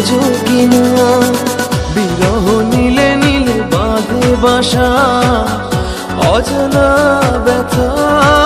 বোঝো কিনা বিরহ নীলে নীলে বাঁধে বাসা অজানা ব্যথা।